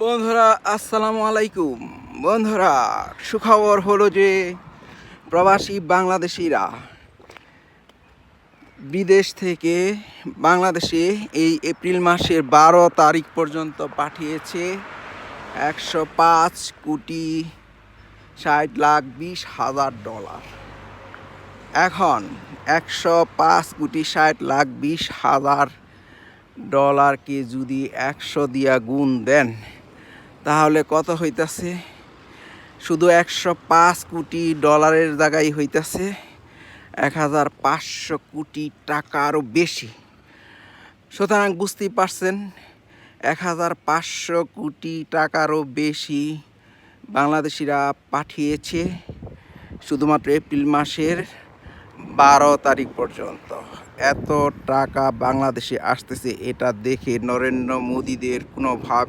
বন্ধুরা, আসসালামু আলাইকুম। বন্ধুরা, সুখবর হলো যে প্রবাসী বাংলাদেশিরা বিদেশ থেকে বাংলাদেশে এই এপ্রিল মাসের বারো তারিখ পর্যন্ত পাঠিয়েছে একশো পাঁচ কোটি ষাট লাখ বিশ হাজার ডলার। এখন একশো পাঁচ কোটি ষাট লাখ বিশ হাজার ডলারকে যদি একশো দিয়া গুণ দেন তাহলে কত হইতাছে? শুধু একশো পাঁচ কোটি ডলারের জায়গায় হইতাছে। এক হাজার পাঁচশো কোটি টাকারও বেশি। সুতরাং বুঝতেই পারছেন এক হাজার পাঁচশো কোটি টাকারও বেশি বাংলাদেশিরা পাঠিয়েছে শুধুমাত্র এপ্রিল মাসের বারো তারিখ পর্যন্ত। এত টাকা বাংলাদেশে আসতেছে, এটা দেখে নরেন্দ্র মোদীদের কোনোভাবেই